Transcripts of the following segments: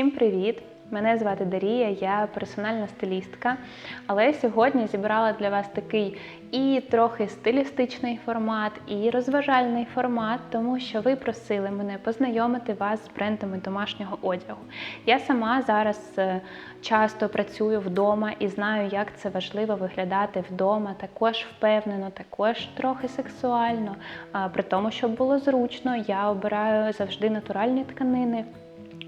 Всім привіт! Мене звати Дарія, я персональна стилістка. Але сьогодні зібрала для вас такий і трохи стилістичний формат, і розважальний формат, тому що ви просили мене познайомити вас з брендами домашнього одягу. Я сама зараз е, часто працюю вдома і знаю, як це важливо виглядати вдома. Також впевнено, також трохи сексуально. При тому, щоб було зручно, я обираю завжди натуральні тканини.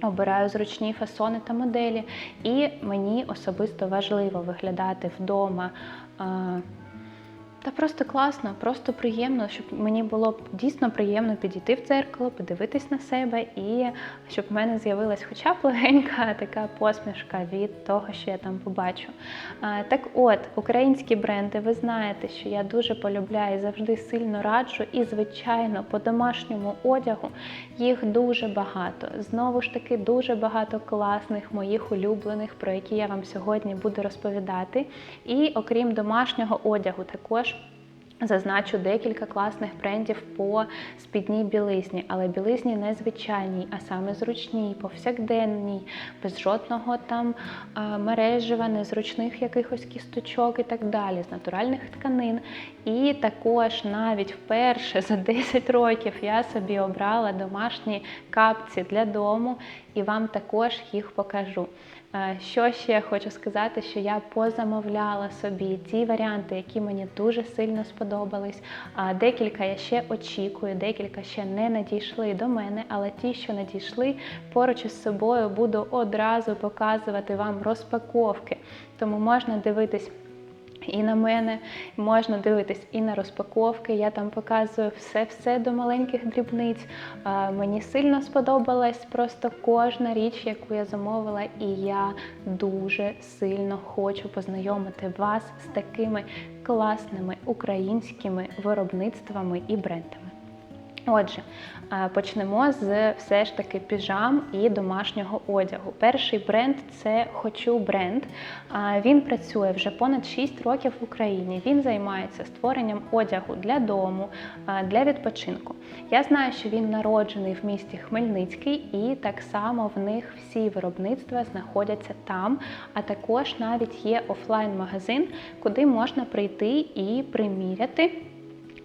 Обираю зручні фасони та моделі, і мені особисто важливо виглядати вдома. Та просто класно, просто приємно, щоб мені було дійсно приємно підійти в дзеркало, подивитись на себе, і щоб в мене з'явилась хоча б легенька така посмішка від того, що я там побачу. Так от, українські бренди, ви знаєте, що я дуже полюбляю і завжди сильно раджу, і, звичайно, по домашньому одягу їх дуже багато. Знову ж таки, дуже багато класних моїх улюблених, про які я вам сьогодні буду розповідати. І окрім домашнього одягу, також. Зазначу декілька класних брендів по спідній білизні, але білизні не звичайній, а саме зручній, повсякденній, без жодного там а, мережева, незручних якихось кісточок і так далі, з натуральних тканин. І також навіть вперше за 10 років я собі обрала домашні капці для дому і вам також їх покажу. Е, Що ще хочу сказати, що я позамовляла собі ті варіанти, які мені дуже сильно сподобались. А Декілька я ще очікую, декілька ще не надійшли до мене, але ті, що надійшли, поруч із собою буду одразу показувати вам розпаковки. Тому можна дивитись. І на мене можна дивитись і на розпаковки. Я там показую все-все до маленьких дрібниць. Мені сильно сподобалась просто кожна річ, яку я замовила, і я дуже сильно хочу познайомити вас з такими класними українськими виробництвами і брендами. Отже, е, почнемо з все ж таки піжам і домашнього одягу. Перший бренд це Хочу бренд. Е, Він працює вже понад 6 років в Україні. Він займається створенням одягу для дому, е, для відпочинку. Я знаю, що він народжений в місті Хмельницький, і так само в них всі виробництва знаходяться там. А також навіть є офлайн-магазин, куди можна прийти і приміряти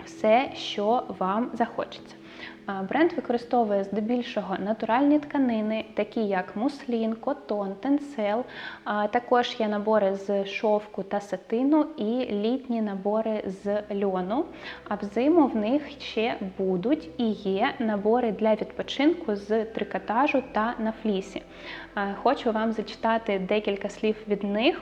все, що вам захочеться. Бренд використовує здебільшого натуральні тканини, такі як муслін, котон, тенсел. Також є набори з шовку та сатину і літні набори з льону. А взиму в них ще будуть і є набори для відпочинку з трикотажу та на флісі. Хочу вам зачитати декілька слів від них.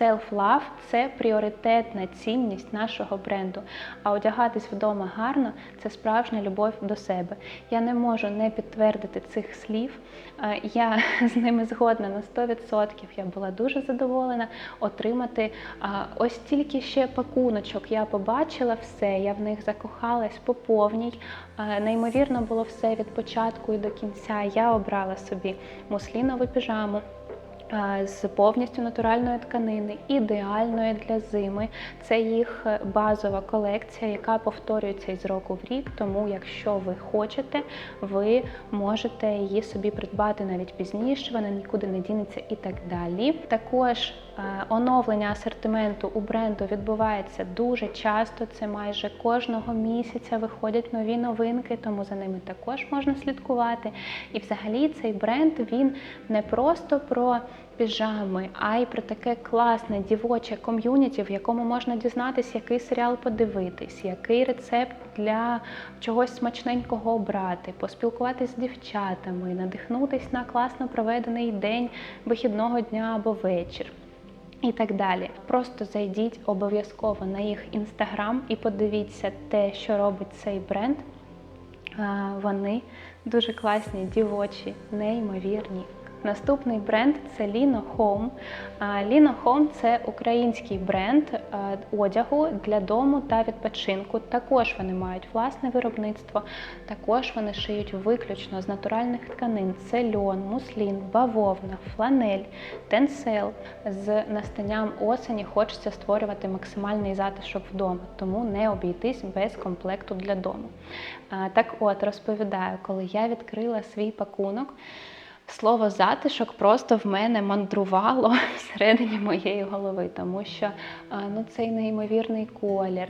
Self-love – це пріоритетна цінність нашого бренду. А одягатись вдома гарно це справжня любов до себе. Я не можу не підтвердити цих слів. Е, Я з ними згодна на 100%. Я була дуже задоволена отримати ось тільки ще пакуночок. Я побачила все, я в них закохалась по повній. Е, Неймовірно було все від початку і до кінця. Я обрала собі муслінову піжаму. Е, з повністю натуральної тканини, ідеальної для зими. Це їх е, базова колекція, яка повторюється із року в рік. Тому, якщо ви хочете, ви можете її собі придбати навіть пізніше, вона нікуди не дінеться і так далі. Також е, оновлення асортименту у бренду відбувається дуже часто. Це майже кожного місяця виходять нові новинки, тому за ними також можна слідкувати. І взагалі цей бренд він не просто про піжами, а й про таке класне дівоче ком'юніті, в якому можна дізнатися, який серіал подивитись, який рецепт для чогось смачненького обрати, поспілкуватись з дівчатами, надихнутись на класно проведений день вихідного дня або вечір. І так далі. Просто зайдіть обов'язково на їх інстаграм і подивіться те, що робить цей бренд. Вони дуже класні, дівочі, неймовірні. Наступний бренд це Lino Home. Lino Home – це український бренд одягу для дому та відпочинку. Також вони мають власне виробництво, також вони шиють виключно з натуральних тканин: це льон, муслін, бавовна, фланель, тенсел. З настанням осені хочеться створювати максимальний затишок вдома, тому не обійтись без комплекту для дому. Так от розповідаю, коли я відкрила свій пакунок. Слово затишок просто в мене мандрувало всередині моєї голови, тому що ну, цей неймовірний колір.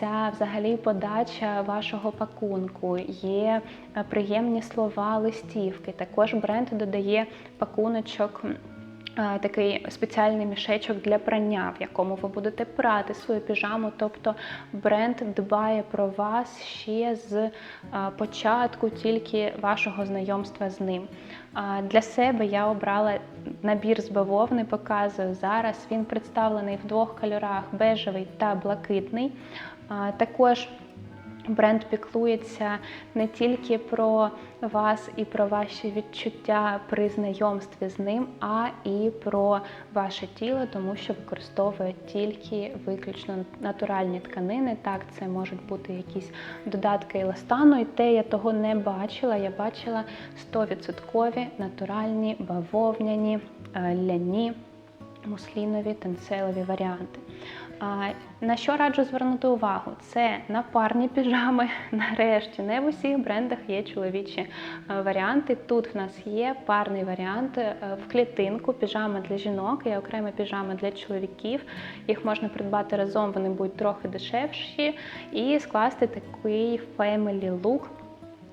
Ця взагалі подача вашого пакунку, є приємні слова листівки. Також бренд додає пакуночок такий спеціальний мішечок для прання, в якому ви будете прати свою піжаму. Тобто бренд дбає про вас ще з початку тільки вашого знайомства з ним. Для себе я обрала набір з бавовни, показую зараз. Він представлений в двох кольорах бежевий та блакитний. Також Бренд піклується не тільки про вас і про ваші відчуття при знайомстві з ним, а і про ваше тіло, тому що використовує тільки виключно натуральні тканини. Так, це можуть бути якісь додатки еластану, і те я того не бачила. Я бачила 100% натуральні, бавовняні, е, ляні, муслінові, тенцелеві варіанти. На що раджу звернути увагу? Це на парні піжами. Нарешті не в усіх брендах є чоловічі е, варіанти. Тут в нас є парний варіант е, в клітинку, піжама для жінок і окрема піжама для чоловіків. Їх можна придбати разом, вони будуть трохи дешевші, і скласти такий family look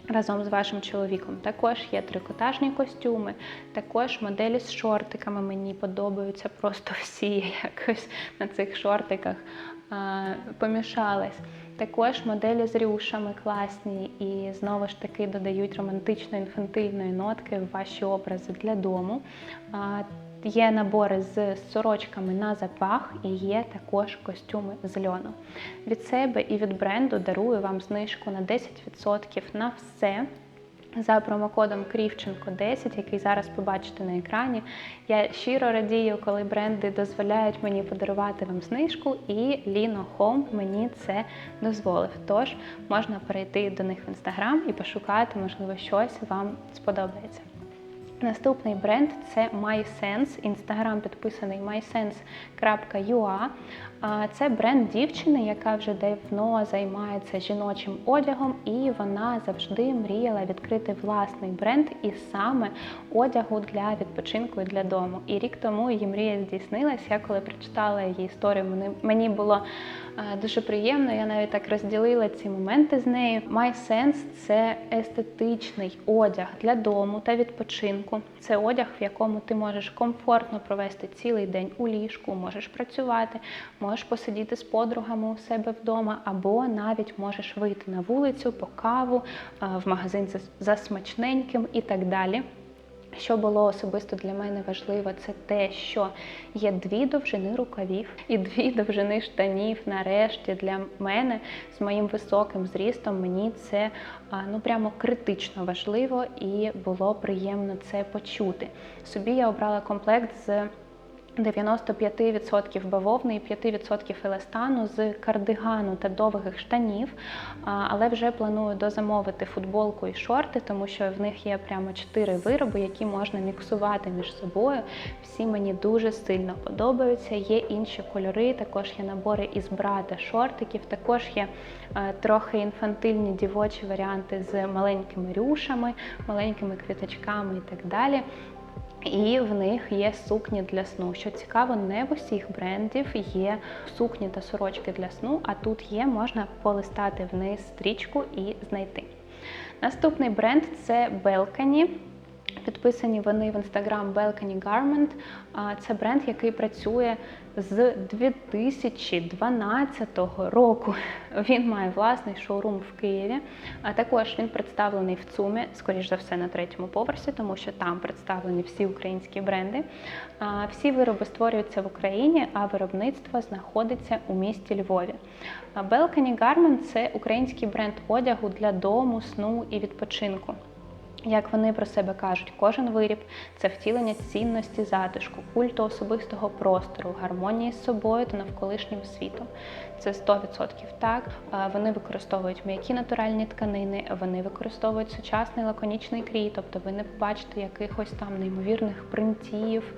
разом з вашим чоловіком. Також є трикотажні костюми, також моделі з шортиками. Мені подобаються просто всі якось на цих шортиках а, помішалась. Також моделі з рюшами класні і знову ж таки додають романтично-інфантильної нотки в ваші образи для дому. Є набори з сорочками на запах і є також костюми з льону. Від себе і від бренду дарую вам знижку на 10% на все. За промокодом Крівченко 10, який зараз побачите на екрані. Я щиро радію, коли бренди дозволяють мені подарувати вам знижку, і Lino Home мені це дозволив. Тож можна перейти до них в інстаграм і пошукати, можливо, щось вам сподобається. Наступний бренд це MySense. Інстаграм підписаний mysense.ua. Це бренд дівчини, яка вже давно займається жіночим одягом, і вона завжди мріяла відкрити власний бренд і саме одягу для відпочинку і для дому. І рік тому її мрія здійснилася. Я коли прочитала її історію, мені було дуже приємно. Я навіть так розділила ці моменти з нею. MySense – це естетичний одяг для дому та відпочинку. Це одяг, в якому ти можеш комфортно провести цілий день у ліжку, можеш працювати, можеш посидіти з подругами у себе вдома, або навіть можеш вийти на вулицю по каву, в магазин за смачненьким і так далі. Що було особисто для мене важливо, це те, що є дві довжини рукавів і дві довжини штанів. Нарешті для мене з моїм високим зрістом мені це ну прямо критично важливо і було приємно це почути. Собі я обрала комплект з 95% бавовни і 5% еластану з кардигану та довгих штанів, але вже планую дозамовити футболку і шорти, тому що в них є прямо 4 вироби, які можна міксувати між собою. Всі мені дуже сильно подобаються. Є інші кольори, також є набори із брата шортиків, також є трохи інфантильні дівочі варіанти з маленькими рюшами, маленькими квіточками і так далі. І в них є сукні для сну. Що цікаво, не в усіх брендів є сукні та сорочки для сну, а тут є, можна полистати вниз стрічку і знайти. Наступний бренд це Belkany. Підписані вони в інстаграм Balcony Garment. Це бренд, який працює з 2012 року. Він має власний шоурум в Києві. А також він представлений в ЦУМі, скоріш за все, на третьому поверсі, тому що там представлені всі українські бренди. Всі вироби створюються в Україні, а виробництво знаходиться у місті Львові. Balcony Garment – це український бренд одягу для дому, сну і відпочинку. Як вони про себе кажуть, кожен виріб це втілення цінності затишку, культу особистого простору, гармонії з собою та навколишнім світом. Це 100% так. Вони використовують м'які натуральні тканини, вони використовують сучасний лаконічний крій, тобто ви не побачите якихось там неймовірних принтів,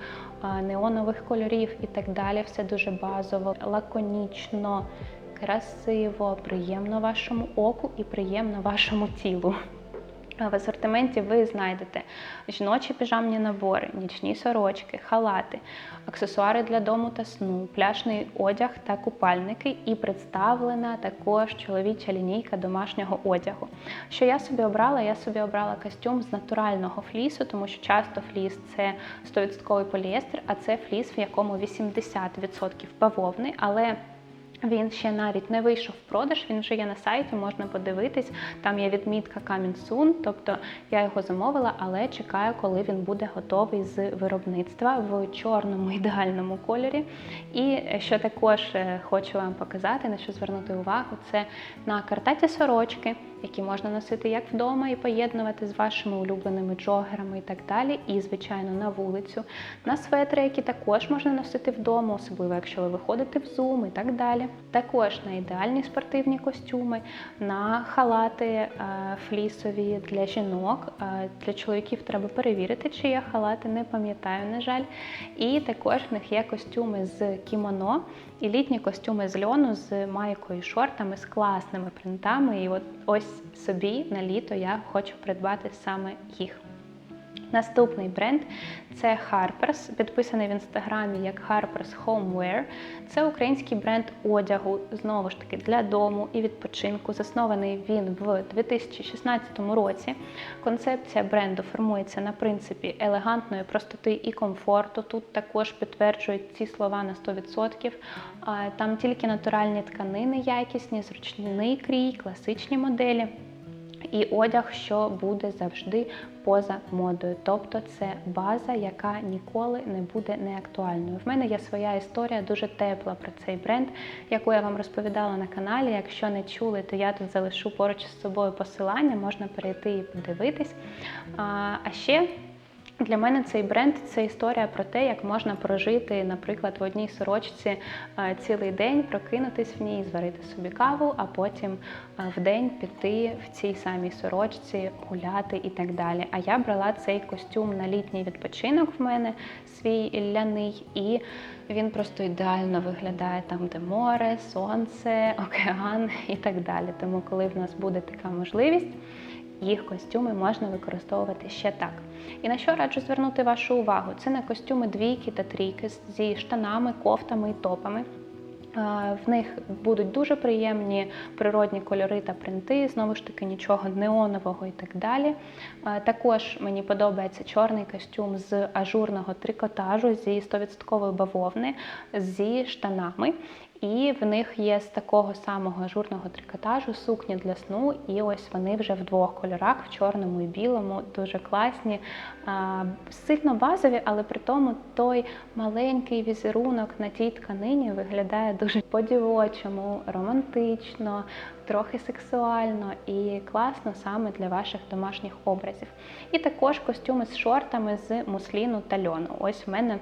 неонових кольорів і так далі. Все дуже базово, лаконічно, красиво, приємно вашому оку і приємно вашому тілу. В асортименті ви знайдете жіночі піжамні набори, нічні сорочки, халати, аксесуари для дому та сну, пляшний одяг та купальники, і представлена також чоловіча лінійка домашнього одягу. Що я собі обрала? Я собі обрала костюм з натурального флісу, тому що часто фліс це 100% поліестер, а це фліс, в якому 80% бавовни, але він ще навіть не вийшов в продаж, він вже є на сайті, можна подивитись. Там є відмітка Coming soon, тобто я його замовила, але чекаю, коли він буде готовий з виробництва в чорному ідеальному кольорі. І що також е, хочу вам показати, на що звернути увагу, це на картаті сорочки, які можна носити як вдома і поєднувати з вашими улюбленими джогерами і так далі. І, звичайно, на вулицю, на светри, які також можна носити вдома, особливо якщо ви виходите в зум і так далі. Також на ідеальні спортивні костюми, на халати е, флісові для жінок. Е, Для чоловіків треба перевірити, чи є халати, не пам'ятаю, на жаль. І також в них є костюми з кімоно і літні костюми з льону з майкою, шортами, з класними принтами. І от ось собі на літо я хочу придбати саме їх. Наступний бренд це Harper's, підписаний в інстаграмі як Harper's Homeware. Це український бренд одягу, знову ж таки, для дому і відпочинку. Заснований він в 2016 році. Концепція бренду формується на принципі елегантної простоти і комфорту. Тут також підтверджують ці слова на 100%. Там тільки натуральні тканини, якісні, зручний крій, класичні моделі. І одяг, що буде завжди поза модою. Тобто це база, яка ніколи не буде неактуальною. В мене є своя історія, дуже тепла про цей бренд, яку я вам розповідала на каналі. Якщо не чули, то я тут залишу поруч з собою посилання, можна перейти і подивитись. А, ще. Для мене цей бренд це історія про те, як можна прожити, наприклад, в одній сорочці цілий день, прокинутись в ній, зварити собі каву, а потім в день піти в цій самій сорочці, гуляти і так далі. А я брала цей костюм на літній відпочинок в мене свій ляний, і він просто ідеально виглядає там, де море, сонце, океан і так далі. Тому, коли в нас буде така можливість їх костюми можна використовувати ще так. І на що раджу звернути вашу увагу? Це на костюми двійки та трійки зі штанами, кофтами і топами. В них будуть дуже приємні природні кольори та принти, знову ж таки, нічого неонового і так далі. Також мені подобається чорний костюм з ажурного трикотажу зі 100% бавовни зі штанами. І в них є з такого самого ажурного трикотажу сукні для сну. І ось вони вже в двох кольорах, в чорному і білому, дуже класні, сильно базові, але при тому той маленький візерунок на тій тканині виглядає дуже по-дівочому, романтично, трохи сексуально і класно саме для ваших домашніх образів. І також костюми з шортами з мусліну та льону. Ось в мене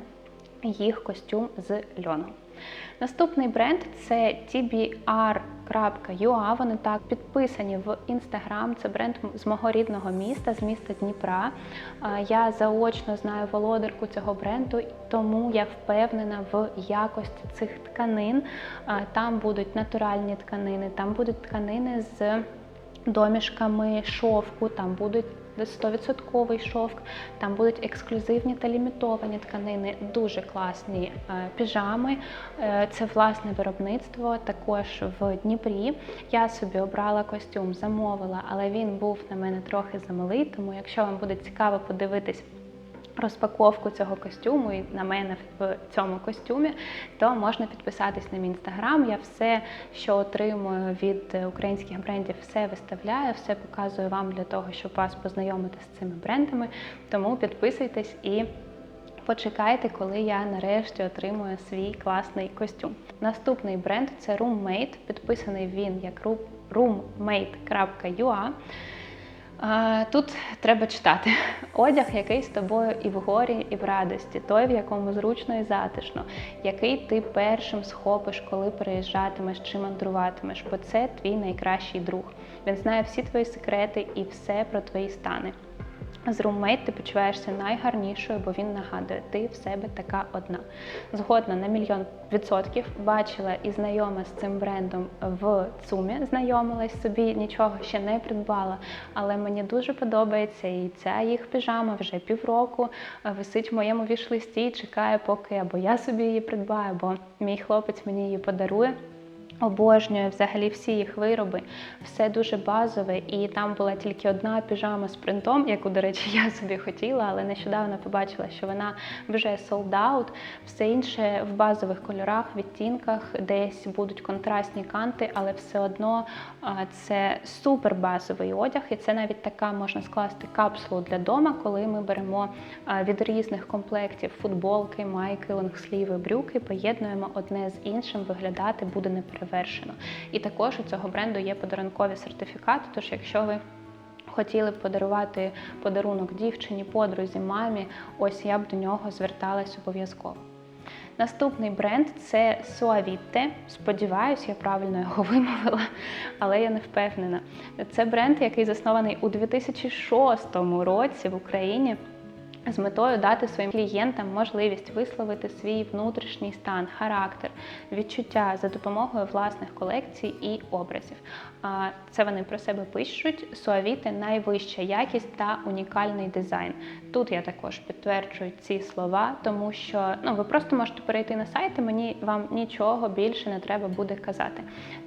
їх костюм з льону. Наступний бренд це tbr.ua. Вони так підписані в інстаграм. Це бренд з мого рідного міста, з міста Дніпра. Я заочно знаю володарку цього бренду, тому я впевнена в якості цих тканин. Там будуть натуральні тканини, там будуть тканини з домішками шовку, там будуть 100% шовк, там будуть ексклюзивні та лімітовані тканини, дуже класні е, піжами. Е, це власне виробництво також в Дніпрі. Я собі обрала костюм, замовила, але він був на мене трохи замалий, тому якщо вам буде цікаво подивитись розпаковку цього костюму і на мене в цьому костюмі, то можна підписатись на мій інстаграм. Я все, що отримую від українських брендів, все виставляю, все показую вам для того, щоб вас познайомити з цими брендами. Тому підписуйтесь і. Почекайте, коли я нарешті отримую свій класний костюм. Наступний бренд це Roommate. Підписаний він як roommate.ua. Тут треба читати одяг, який з тобою і в горі, і в радості, той, в якому зручно і затишно, який ти першим схопиш, коли приїжджатимеш чи мандруватимеш, бо це твій найкращий друг. Він знає всі твої секрети і все про твої стани. З румейт ти почуваєшся найгарнішою, бо він нагадує, ти в себе така одна. Згодна на мільйон відсотків бачила і знайома з цим брендом в ЦУМі, знайомилась собі, нічого ще не придбала, але мені дуже подобається і ця їх піжама вже півроку е, висить в моєму вішлисті і чекає, поки або я собі її придбаю, або мій хлопець мені її подарує. Обожнюю взагалі всі їх вироби, все дуже базове, і там була тільки одна піжама з принтом, яку, до речі, я собі хотіла, але нещодавно побачила, що вона вже sold out. Все інше в базових кольорах, відтінках, десь будуть контрастні канти, але все одно це супер базовий одяг, і це навіть така можна скласти капсулу для дома, коли ми беремо від різних комплектів футболки, майки, лонгсліви, брюки, поєднуємо одне з іншим, виглядати буде неперевершено. І також у цього бренду є подарункові сертифікати. Тож, якщо ви хотіли б подарувати подарунок дівчині, подрузі, мамі, ось я б до нього зверталась обов'язково. Наступний бренд це Suavite. Сподіваюсь, я правильно його вимовила, але я не впевнена. Це бренд, який заснований у 2006 році в Україні з метою дати своїм клієнтам можливість висловити свій внутрішній стан, характер, відчуття за допомогою власних колекцій і образів. Це вони про себе пишуть. Суавіти найвища якість та унікальний дизайн. Тут я також підтверджую ці слова, тому що ну, ви просто можете перейти на сайт, і мені вам нічого більше не треба буде казати.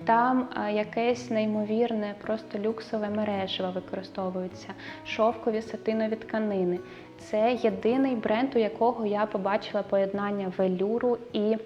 Там якесь неймовірне, просто люксове мережево використовується, шовкові сатинові тканини. Це єдиний бренд, у якого я побачила поєднання велюру і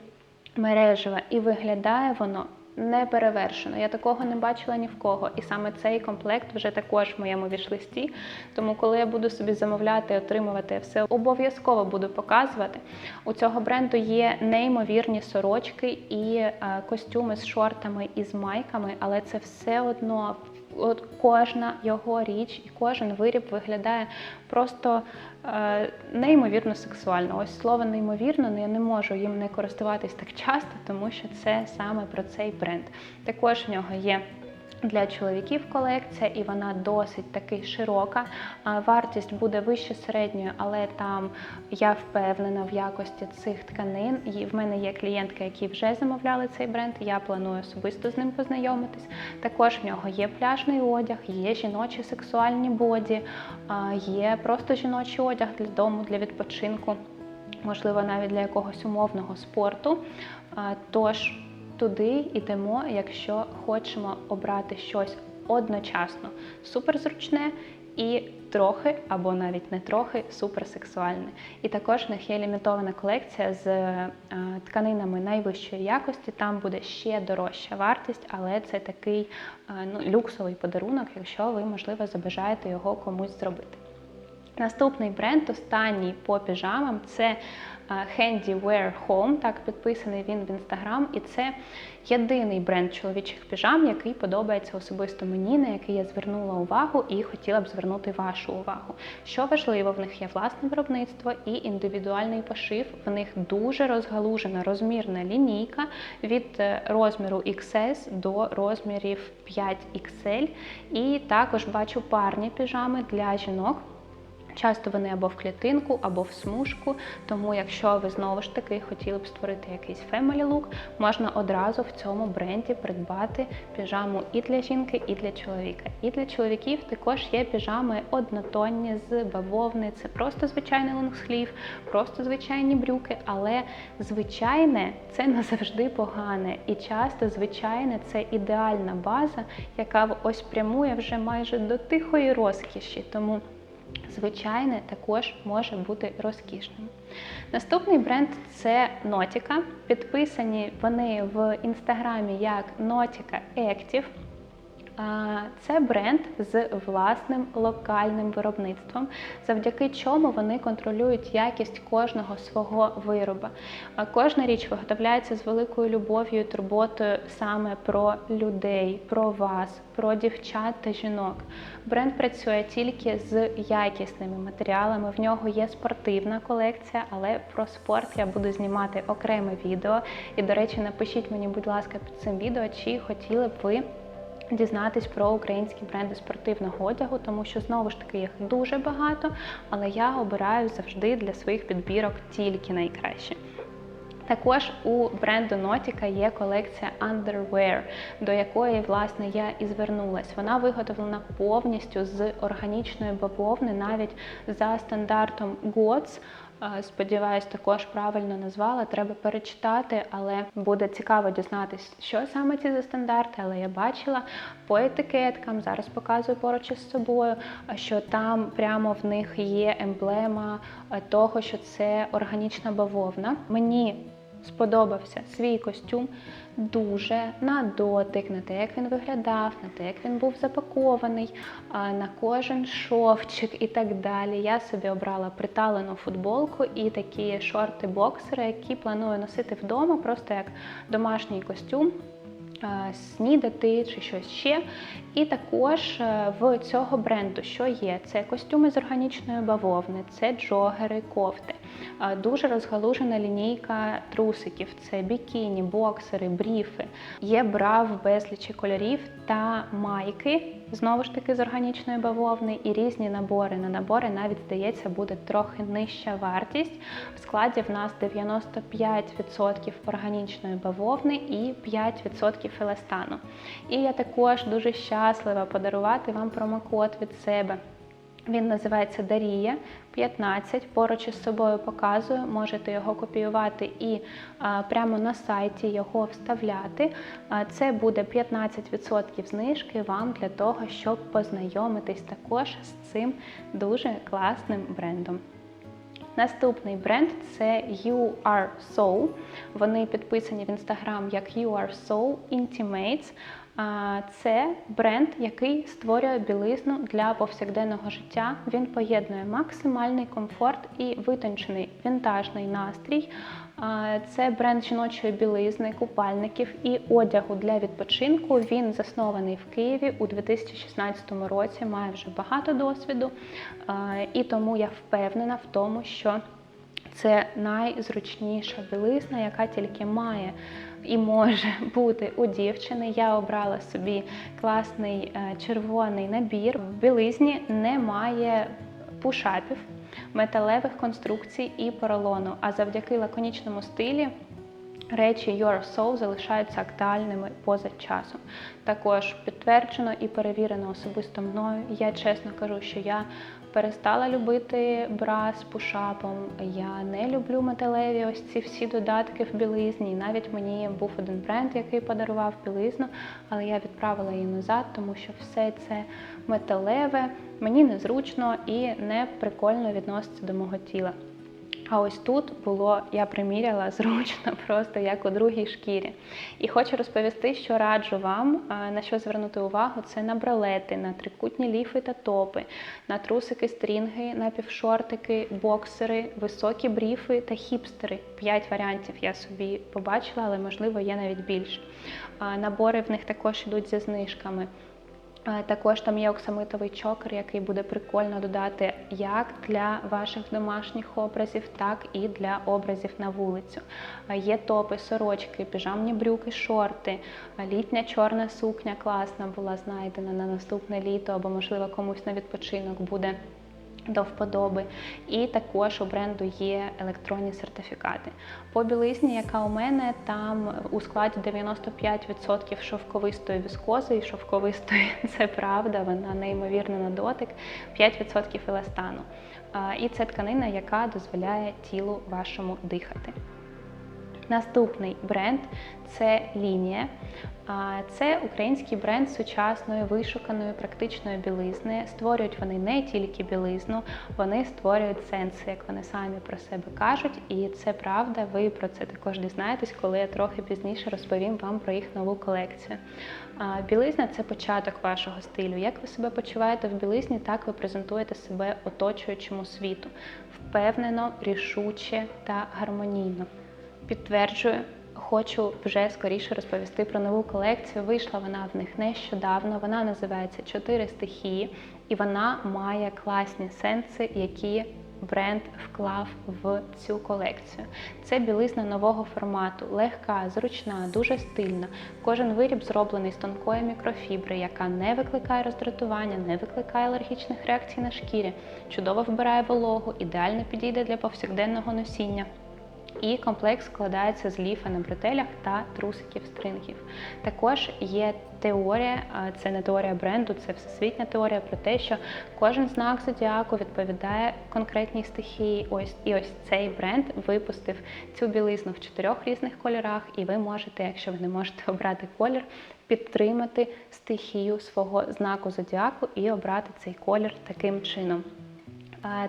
мережева. І виглядає воно неперевершено. Я такого не бачила ні в кого. І саме цей комплект вже також в моєму вішлисті. Тому, коли я буду собі замовляти, отримувати все, обов'язково буду показувати. У цього бренду є неймовірні сорочки і е, костюми з шортами і з майками, але це все одно от кожна його річ і кожен виріб виглядає просто е, неймовірно сексуально. Ось слово неймовірно, але я не можу їм не користуватись так часто, тому що це саме про цей бренд. Також в нього є для чоловіків колекція, і вона досить таки широка. Вартість буде вище середньої, але там я впевнена в якості цих тканин. І в мене є клієнтки, які вже замовляли цей бренд. Я планую особисто з ним познайомитись. Також в нього є пляжний одяг, є жіночі сексуальні боді, є просто жіночий одяг для дому, для відпочинку, можливо, навіть для якогось умовного спорту. Тож туди йдемо, якщо хочемо обрати щось одночасно суперзручне і трохи, або навіть не трохи, суперсексуальне. І також в них є лімітована колекція з е, тканинами найвищої якості. Там буде ще дорожча вартість, але це такий е, ну, люксовий подарунок, якщо ви, можливо, забажаєте його комусь зробити. Наступний бренд, останній по піжамам, це Handy Wear Home, так підписаний він в інстаграм, і це єдиний бренд чоловічих піжам, який подобається особисто мені, на який я звернула увагу і хотіла б звернути вашу увагу. Що важливо, в них є власне виробництво і індивідуальний пошив. В них дуже розгалужена розмірна лінійка від е, розміру XS до розмірів 5XL. І також бачу парні піжами для жінок. Часто вони або в клітинку, або в смужку. Тому, якщо ви знову ж таки хотіли б створити якийсь family look, можна одразу в цьому бренді придбати піжаму і для жінки, і для чоловіка. І для чоловіків також є піжами однотонні з бавовни. Це просто звичайний лонгслів, просто звичайні брюки, але звичайне це не завжди погане. І часто звичайне це ідеальна база, яка ось прямує вже майже до тихої розкіші. Тому звичайне також може бути розкішним. Наступний бренд це Nautica. Підписані вони в інстаграмі як Nautica Active. Це бренд з власним локальним виробництвом, завдяки чому вони контролюють якість кожного свого вироба. Кожна річ виготовляється з великою любов'ю і турботою саме про людей, про вас, про дівчат та жінок. Бренд працює тільки з якісними матеріалами. В нього є спортивна колекція, але про спорт я буду знімати окреме відео. І, до речі, напишіть мені, будь ласка, під цим відео, чи хотіли б ви Дізнатись про українські бренди спортивного одягу, тому що знову ж таки їх дуже багато, але я обираю завжди для своїх підбірок тільки найкраще. Також у бренду Nautica є колекція Underwear, до якої власне я і звернулась. Вона виготовлена повністю з органічної бавовни, навіть за стандартом GOTS. Сподіваюсь, також правильно назвала. Треба перечитати, але буде цікаво дізнатись, що саме ці за стандарти. Але я бачила по етикеткам, зараз показую поруч із собою, що там прямо в них є емблема того, що це органічна бавовна. Мені сподобався свій костюм дуже на дотик, на те, як він виглядав, на те, як він був запакований, на кожен шовчик і так далі. Я собі обрала приталену футболку і такі шорти-боксери, які планую носити вдома, просто як домашній костюм. Снідати чи щось ще. І також е, в цього бренду, що є, це костюми з органічної бавовни, це джогери, кофти. Дуже розгалужена лінійка трусиків: це бікіні, боксери, бріфи. Є бра в безлічі кольорів та майки, знову ж таки з органічної бавовни, і різні набори. На набори навіть здається буде трохи нижча вартість. В складі в нас 95% органічної бавовни і 5% еластану. І я також дуже щаслива подарувати вам промокод від себе. Він називається Дарія 15. Поруч із собою показую. Можете його копіювати і прямо на сайті його вставляти. Це буде 15% знижки вам для того, щоб познайомитись також з цим дуже класним брендом. Наступний бренд це You Are So. Вони підписані в інстаграм як You Are So Intimates. Це бренд, який створює білизну для повсякденного життя. Він поєднує максимальний комфорт і витончений вінтажний настрій. Це бренд жіночої білизни, купальників і одягу для відпочинку. Він заснований в Києві у 2016 році, має вже багато досвіду, і тому я впевнена в тому, що це найзручніша білизна, яка тільки має і може бути у дівчини. Я обрала собі класний е, червоний набір. В білизні немає пушапів, металевих конструкцій і поролону. А завдяки лаконічному стилі речі Your Soul залишаються актуальними поза часом. Також підтверджено і перевірено особисто мною. Я чесно кажу, що я перестала любити бра з пушапом. Я не люблю металеві ось ці всі додатки в білизні. Навіть мені був один бренд, який подарував білизну, але я відправила її назад, тому що все це металеве, мені незручно і не прикольно відноситься до мого тіла. А ось тут було, я приміряла зручно, просто як у другій шкірі. І хочу розповісти, що раджу вам на що звернути увагу: це на бралети, на трикутні ліфи та топи, на трусики, стрінги, на півшортики, боксери, високі бріфи та хіпстери. П'ять варіантів я собі побачила, але можливо є навіть більше. Набори в них також йдуть зі знижками. Е, Також там є оксамитовий чокер, який буде прикольно додати як для ваших домашніх образів, так і для образів на вулицю. Е, Є топи, сорочки, піжамні брюки, шорти, е, літня чорна сукня класна була знайдена на наступне літо, або, можливо, комусь на відпочинок буде. До вподоби, і також у бренду є електронні сертифікати. По білизні, яка у мене, там у складі 95% шовковистої віскози, і шовковистої це правда, вона неймовірна на дотик, 5% еластану. І це тканина, яка дозволяє тілу вашому дихати. Наступний бренд це лінія. Це український бренд сучасної вишуканої практичної білизни. Створюють вони не тільки білизну, вони створюють сенси, як вони самі про себе кажуть. І це правда. Ви про це також дізнаєтесь, коли я трохи пізніше розповім вам про їх нову колекцію. Білизна це початок вашого стилю. Як ви себе почуваєте в білизні, так ви презентуєте себе оточуючому світу. Впевнено, рішуче та гармонійно. Підтверджую, хочу вже скоріше розповісти про нову колекцію. Вийшла вона в них нещодавно. Вона називається Чотири стихії, і вона має класні сенси, які бренд вклав в цю колекцію. Це білизна нового формату, легка, зручна, дуже стильна. Кожен виріб зроблений з тонкої мікрофібри, яка не викликає роздратування, не викликає алергічних реакцій на шкірі, чудово вбирає вологу, ідеально підійде для повсякденного носіння. І комплект складається з ліфа на бретелях та трусиків стрингів. Також є теорія, це не теорія бренду, це всесвітня теорія про те, що кожен знак зодіаку відповідає конкретній стихії. Ось і ось цей бренд випустив цю білизну в чотирьох різних кольорах, і ви можете, якщо ви не можете обрати колір, підтримати стихію свого знаку зодіаку і обрати цей колір таким чином.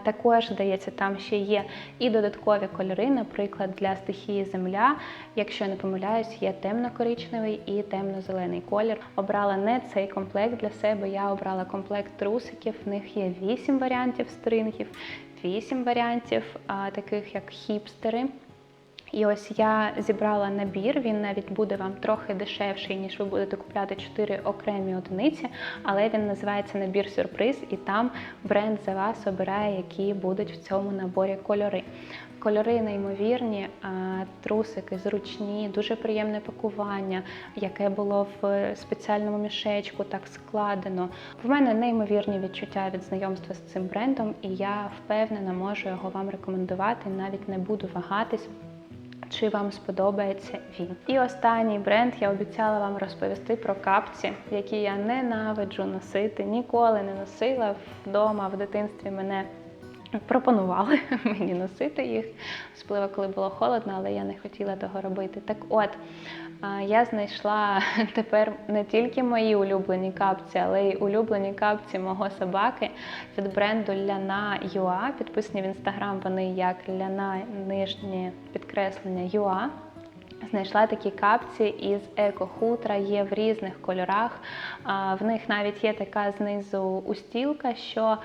Також, здається, там ще є і додаткові кольори, наприклад, для стихії земля. Якщо я не помиляюсь, є темно-коричневий і темно-зелений колір. Обрала не цей комплект для себе, я обрала комплект трусиків. В них є 8 варіантів стрингів, 8 варіантів таких як хіпстери. І ось я зібрала набір, він навіть буде вам трохи дешевший, ніж ви будете купляти 4 окремі одиниці, але він називається набір сюрприз, і там бренд за вас обирає, які будуть в цьому наборі кольори. Кольори неймовірні, трусики зручні, дуже приємне пакування, яке було в спеціальному мішечку, так складено. В мене неймовірні відчуття від знайомства з цим брендом, і я впевнена можу його вам рекомендувати. Навіть не буду вагатись чи вам сподобається він. І останній бренд я обіцяла вам розповісти про капці, які я ненавиджу носити, ніколи не носила вдома в дитинстві мене. Пропонували мені носити їх, особливо коли було холодно, але я не хотіла того робити. Так от я знайшла тепер не тільки мої улюблені капці, але й улюблені капці мого собаки від бренду Ляна Юа. Підписані в інстаграм вони як Ляна нижнє підкреслення Юа. Знайшла такі капці із еко-хутра, є в різних кольорах. В них навіть є така знизу устілка, що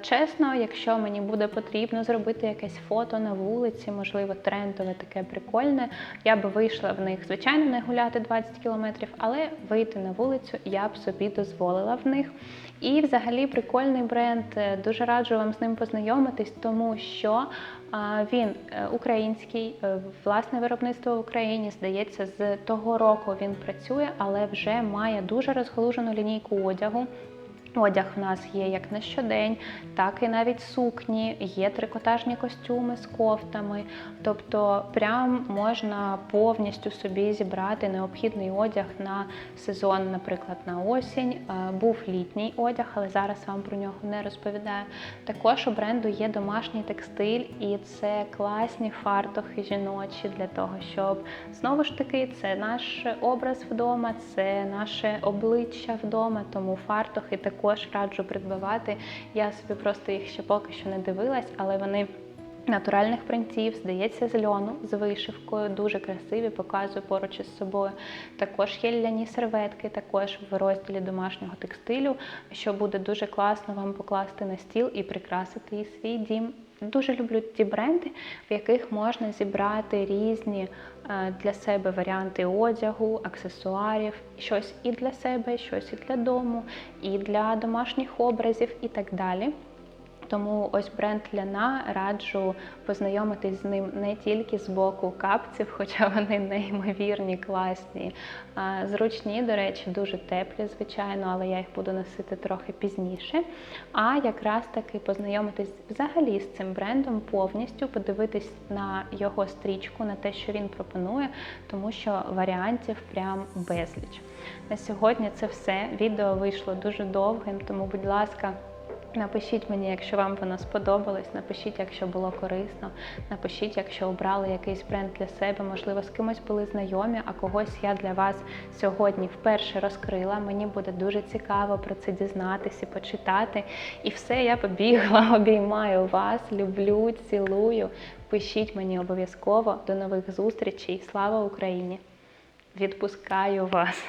Чесно, якщо мені буде потрібно зробити якесь фото на вулиці, можливо, трендове, таке прикольне, я б вийшла в них, звичайно, не гуляти 20 кілометрів, але вийти на вулицю я б собі дозволила в них. І взагалі прикольний бренд. е, Дуже раджу вам з ним познайомитись, тому що він е, український, е, власне виробництво в Україні. Здається, з того року він працює, але вже має дуже розгалужену лінійку одягу. Одяг в нас є як на щодень, так і навіть сукні, є трикотажні костюми з кофтами. Тобто, прям можна повністю собі зібрати необхідний одяг на сезон, наприклад, на осінь. Е, Був літній одяг, але зараз вам про нього не розповідаю. Також у бренду є домашній текстиль, і це класні фартухи жіночі для того, щоб знову ж таки це наш образ вдома, це наше обличчя вдома, тому фартухи також раджу придбавати. Я собі просто їх ще поки що не дивилась, але вони. Натуральних принтів, здається, з льону з вишивкою, дуже красиві, показую поруч із собою. Також є ляні серветки, також в розділі домашнього текстилю, що буде дуже класно вам покласти на стіл і прикрасити і свій дім. Дуже люблю ті бренди, в яких можна зібрати різні е, для себе варіанти одягу, аксесуарів, щось і для себе, щось і для дому, і для домашніх образів, і так далі. Тому ось бренд Ляна раджу познайомитись з ним не тільки з боку капців, хоча вони неймовірні, класні, зручні, до речі, дуже теплі, звичайно, але я їх буду носити трохи пізніше. А якраз таки познайомитись взагалі з цим брендом повністю, подивитись на його стрічку, на те, що він пропонує, тому що варіантів прям безліч. На сьогодні це все. Відео вийшло дуже довгим, тому, будь ласка. Напишіть мені, якщо вам воно сподобалось, напишіть, якщо було корисно, напишіть, якщо обрали якийсь бренд для себе, можливо, з кимось були знайомі, а когось я для вас сьогодні вперше розкрила. Мені буде дуже цікаво про це дізнатися, почитати. І все, я побігла, обіймаю вас, люблю, цілую. Пишіть мені обов'язково. До нових зустрічей. Слава Україні! Відпускаю вас!